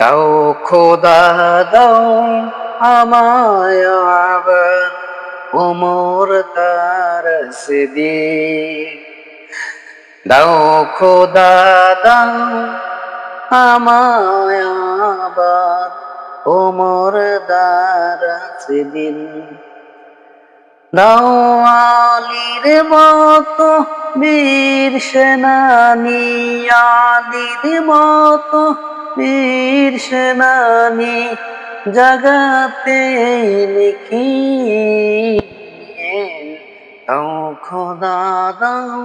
দাও খোদা, দাও আমায় আবার তার দে দাও খোদা, দাও আমায় আবার ওমর দার দিন দাও আলির মতো বীর সেনানি, আলির মতো বীর সেনানি জগাতে লিখি। দাও খোদা, দাও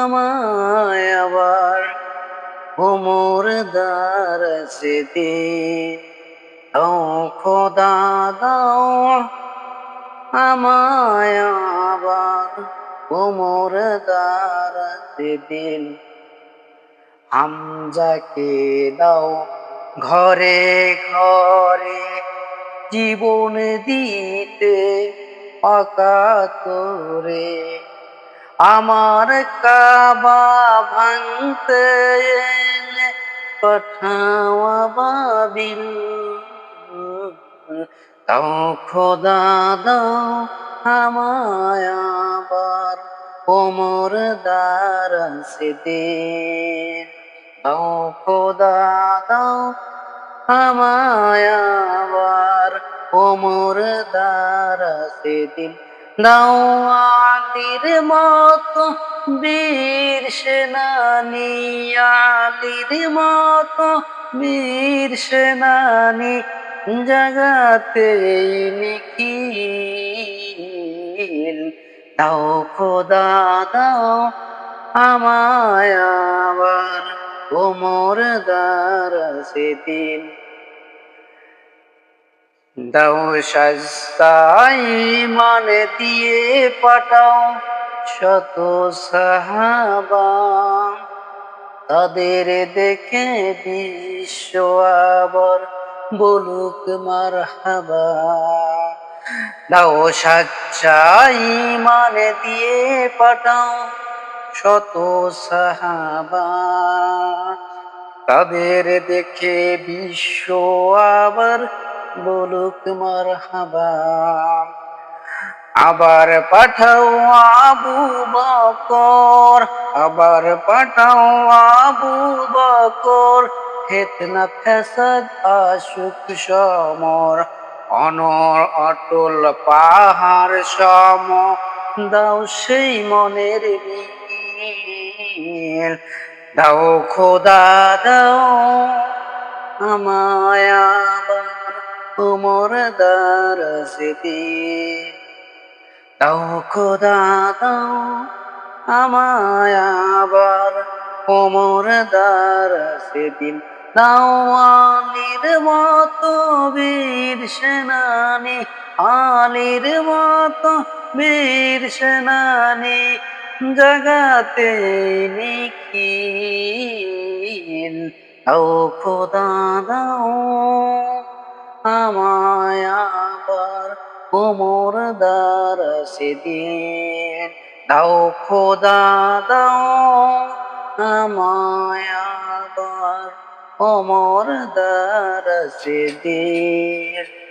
আমায় আবার ওমর দার দে দাও খোদা, দাও আমায় আবার ওমর দারাতে দিন হামজাকে দাও ঘরে ঘরে জীবন দিতে অকাতরে আমার কাবা ভাঙতে বাবিল দাও খোদা দাও আমায় আবার ওমর দারাসে দে দাও খোদা, দাও আমায় আবার। ওমর দারাসে দিন দাও আলির মতো বীর সেনানি আলির মতো বীর সেনানি জগাতে নিখিল। দাও খোদা, দাও আমায় আবার ওমর দারাসে দিন দাও সস্তাই মানে দিয়ে পাঠাও শত সাহাবা। তাদের দেখে বিশ্ব আবার বলুক মার হাবা দাও সচ্চাই মানে দিয়ে পাঠাও শত সাহাবা। তাদের দেখে বিশ্ব আবার বলুক মার হাবা আবার পাঠাও আবু বকর, আবার পাঠাও আবু বকর, হেতনা ফেসাদ আশুক সমর। অনর অটল পাহাড় সম, দাও সেই মনের মিল। দাও খোদা, দাও আমায় উমর দারসিতে দাও খোদা, দাও আমায় আবার উমর দারসিদিন দাও আলির মতো বীর সেনানি, আলির মতো বীর সেনানি, জগাতে নিখিল। দাও খোদা দাও, আমায় আবার দার সেদিন। দাও খোদা দাও, আমায় আবার কোমর দার সেদিন